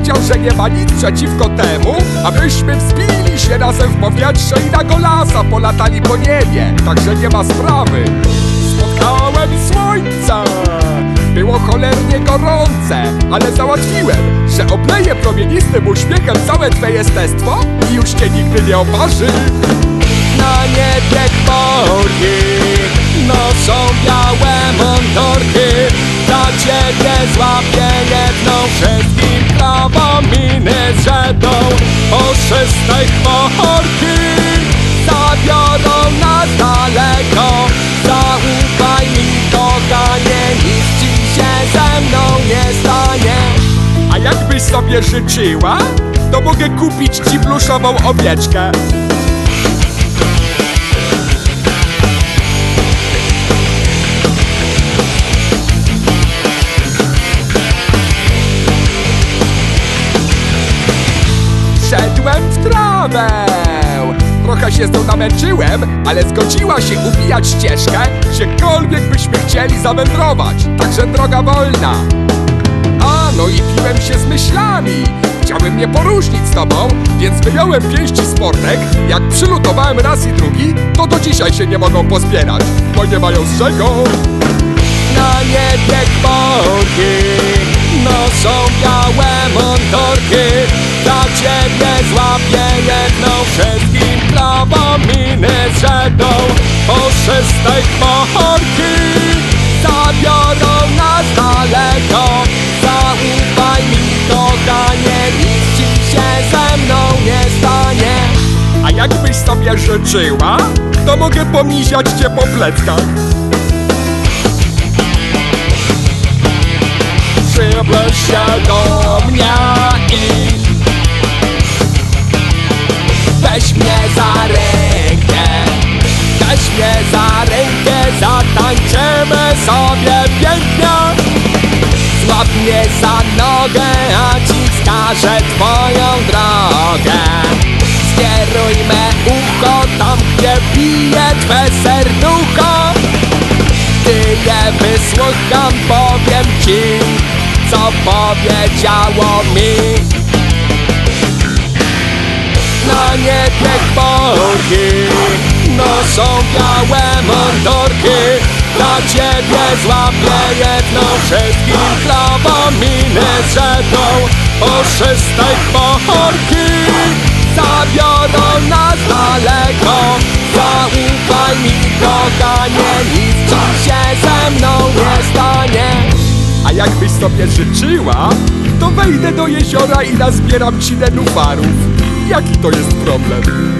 powiedział, że nie ma nic przeciwko temu Abyśmy wzbili się razem w powietrze i na golasa polatali po niebie. Także nie ma sprawy. Spotkałem słońce Było cholernie gorące, ale załatwiłem, że obleję promienistym uśmiechem całe twe jestestwo i już cię nigdy nie oparzy. Na niebie chmury Noszą białe miny zrzedzą Puszystej chmurki Zabiorą nas daleko Zaufaj mi kochanie Nic ci się ze mną nie stanie. A jakbyś sobie życzyła To mogę kupić ci pluszową owieczkę Trochę się z tą namęczyłem, ale zgodziła się ubijać ścieżkę Gdziekolwiek byśmy chcieli zawędrować Także droga wolna. A no i piłem się z myślami. Chciałem mnie poróżnić z tobą, więc wyjąłem pięści sportek Jak przylutowałem raz i drugi, to do dzisiaj się nie mogą pozbierać Bo nie mają z czego. Na niebie chmurki Noszą białe mundurki Dla ciebie złapię jedną Wszystkim prawą miny zrzedzą Puszystej chmurki Zabiorą nas daleko. Zaufaj mi kochanie Nic ci się ze mną nie stanie. A jakbyś sobie życzyła To mogę pomiziać cię po pleckach. Przybliż się do mnie i Weź mnie za rękę Weź mnie za rękę Zatańczymy sobie pięknie. Złap mnie za nogę A ci wskażę twoją drogę. Skieruj me ucho Tam gdzie bije twe serducho. Gdy je wysłucham powiem ci Co powiedziało mi Noszą białe mundurki Dla ciebie złapię jedną Wszystkim prawą miny zrzedzą Puszystej chmurki Zabiorą nas daleko. Zaufaj mi kochanie Nic ci się ze mną nie stanie. A jakbyś sobie życzyła To wejdę do jeziora i nazbieram ci nenufarów. Jaki to jest problem?